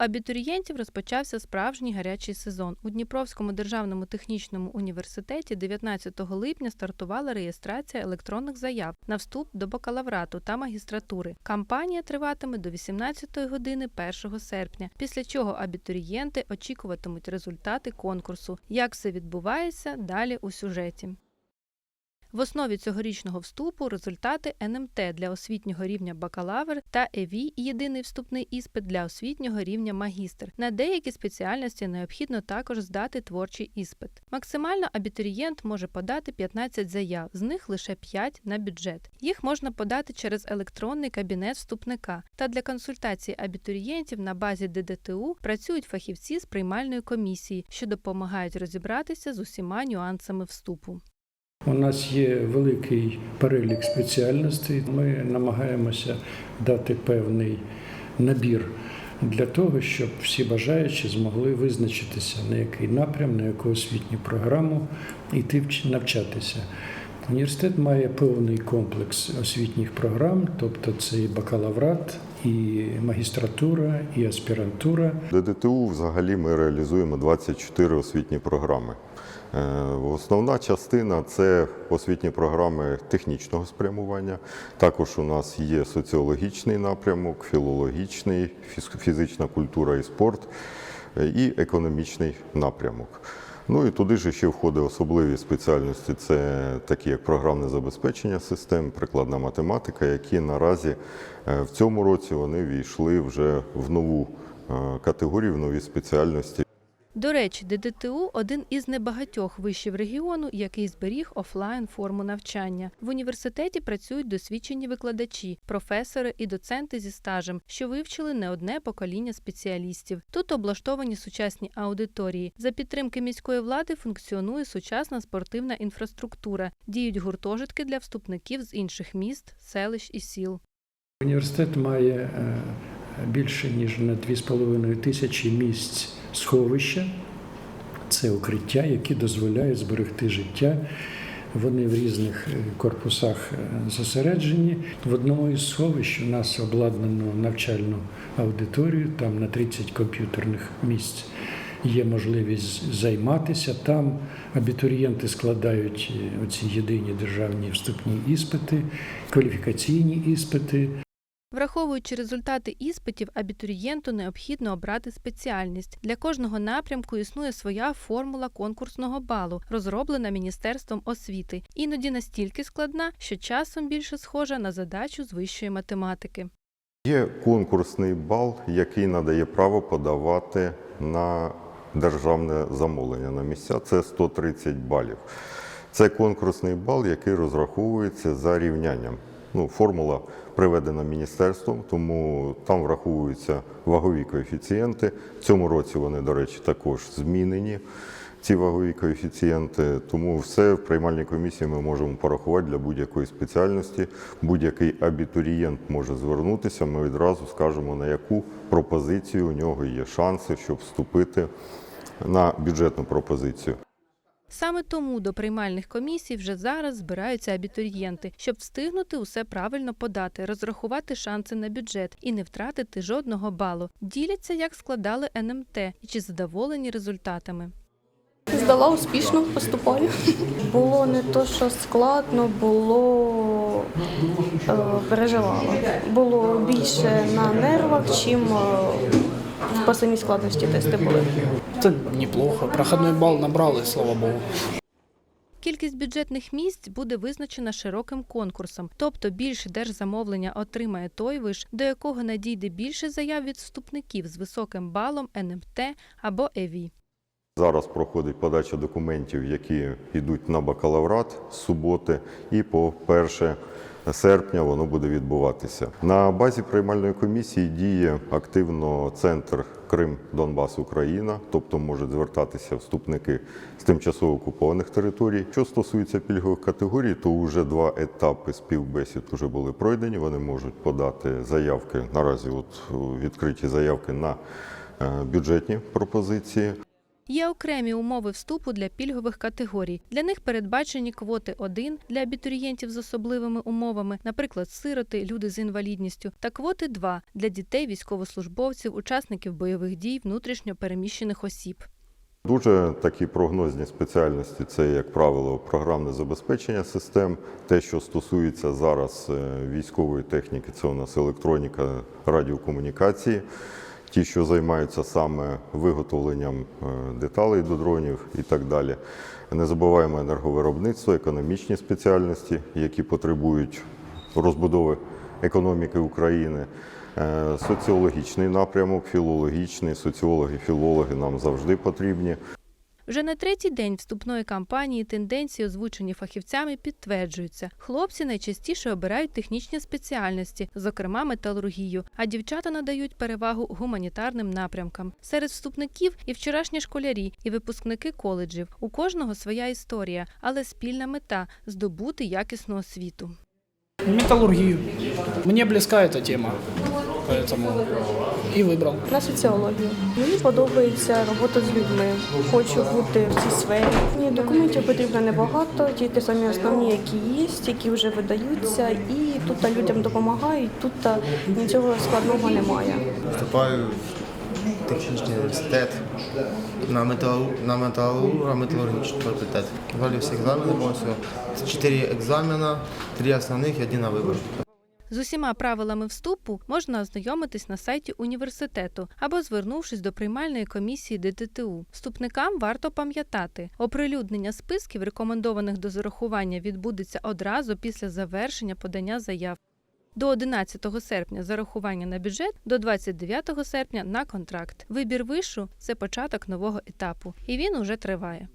абітурієнтів розпочався справжній гарячий сезон. У Дніпровському державному технічному університеті 19 липня стартувала реєстрація електронних заяв на вступ до бакалаврату та магістратури. Кампанія триватиме до 18 години 1 серпня, після чого абітурієнти очікуватимуть результати конкурсу. Як все відбувається далі у сюжеті. В основі цьогорічного вступу результати НМТ для освітнього рівня бакалавр та ЕВІ – єдиний вступний іспит для освітнього рівня магістр. На деякі спеціальності необхідно також здати творчий іспит. Максимально абітурієнт може подати 15 заяв, з них лише 5 на бюджет. Їх можна подати через електронний кабінет вступника. Та для консультації абітурієнтів на базі ДДТУ працюють фахівці з приймальної комісії, що допомагають розібратися з усіма нюансами вступу. У нас є великий перелік спеціальностей. Ми намагаємося дати певний набір для того, щоб всі бажаючі змогли визначитися, на який напрям, на яку освітню програму йти вч- навчатися. Університет має повний комплекс освітніх програм, тобто це і бакалаврат, і магістратура, і аспірантура. ДДТУ взагалі ми реалізуємо 24 освітні програми. Е, Основна частина це освітні програми технічного спрямування. Також у нас є соціологічний напрямок, філологічний, фізична культура і спорт е, і економічний напрямок. Ну і туди ж ще входить особливі спеціальності, це такі як програмне забезпечення систем, прикладна математика, які наразі е, в цьому році вони війшли вже в нову категорію, в нові спеціальності. До речі, ДДТУ один із небагатьох вишів регіону, який зберіг офлайн форму навчання. В університеті працюють досвідчені викладачі, професори і доценти зі стажем, що вивчили не одне покоління спеціалістів. Тут облаштовані сучасні аудиторії. За підтримки міської влади функціонує сучасна спортивна інфраструктура, діють гуртожитки для вступників з інших міст, селищ і сіл. Університет має е, більше ніж на 2,5 тисячі місць сховища. Це укриття, які дозволяють зберегти життя. Вони в різних е, корпусах е, зосереджені. В одному із сховищ у нас обладнано навчальну аудиторію, там на 30 комп'ютерних місць є можливість займатися. Там абітурієнти складають е, оці єдині державні вступні іспити, кваліфікаційні іспити. Враховуючи результати іспитів, абітурієнту необхідно обрати спеціальність. Для кожного напрямку існує своя формула конкурсного балу, розроблена Міністерством освіти, іноді настільки складна, що часом більше схожа на задачу з вищої математики. Є конкурсний бал, який надає право подавати на державне замовлення на місця. Це 130 балів. Це конкурсний бал, який розраховується за рівнянням. Ну, формула приведена міністерством, тому там враховуються вагові коефіцієнти. В цьому році вони, до речі, також змінені. Ці вагові коефіцієнти, тому все в приймальній комісії ми можемо порахувати для будь-якої спеціальності. Будь-який абітурієнт може звернутися. Ми відразу скажемо, на яку пропозицію у нього є шанси, щоб вступити на бюджетну пропозицію. Саме тому до приймальних комісій вже зараз збираються абітурієнти, щоб встигнути усе правильно подати, розрахувати шанси на бюджет і не втратити жодного балу. Діляться, як складали НМТ і чи задоволені результатами. Здала успішно поступові. Було не то, що складно, було е, переживала. Було більше на нервах, чим е, по самій складності тести були. Это неплохо. Проходной балл набрал, и слава богу. Кількість бюджетних місць буде визначена широким конкурсом, тобто більше держзамовлення отримає той виш, до якого надійде більше заяв від вступників з високим балом НМТ або ЕВІ. Зараз проходить подача документів, які йдуть на бакалаврат з суботи, і по 1 серпня воно буде відбуватися. На базі приймальної комісії діє активно центр Крим, Донбас, Україна, тобто можуть звертатися вступники з тимчасово окупованих територій. Що стосується пільгових категорій, то вже два етапи співбесід вже були пройдені. Вони можуть подати заявки. Наразі от відкриті заявки на е, бюджетні пропозиції. Є окремі умови вступу для пільгових категорій. Для них передбачені квоти 1 для абітурієнтів з особливими умовами, наприклад, сироти, люди з інвалідністю, та квоти 2 для дітей, військовослужбовців, учасників бойових дій, внутрішньо переміщених осіб. Дуже такі прогнозні спеціальності це, як правило, програмне забезпечення систем. Те, що стосується зараз е, військової техніки, це у нас електроніка, радіокомунікації. Ті, що займаються саме виготовленням е, деталей до дронів і так далі. Не забуваємо енерговиробництво, економічні спеціальності, які потребують розбудови економіки України. Е, Соціологічний напрямок, філологічний, соціологи, філологи нам завжди потрібні. Вже на третій день вступної кампанії тенденції, озвучені фахівцями, підтверджуються. Хлопці найчастіше обирають технічні спеціальності, зокрема металургію, а дівчата надають перевагу гуманітарним напрямкам. Серед вступників і вчорашні школярі, і випускники коледжів. У кожного своя історія, але спільна мета здобути якісну освіту. Металлургию. Мне близка эта тема, поэтому и выбрал. На соціологію. Мені подобається робота з людьми. Хочу бути в цій сфері. Ні, документів потрібно небагато, тільки самі основні, які є, які вже видаються, і тут людям допомагають. Тут нічого складного немає. Вступаю в технічний університет на металу на металурга металургічний факультет. Ввалю всі екзамени повністю. Чотири екзамена, три основних і один на вибір. З усіма правилами вступу можна ознайомитись на сайті університету або звернувшись до приймальної комісії ДТТУ. Вступникам варто пам'ятати, оприлюднення списків, рекомендованих до зарахування, відбудеться одразу після завершення подання заяв. До 11 серпня зарахування на бюджет, до 29 серпня на контракт. Вибір вишу це початок нового етапу, і він уже триває.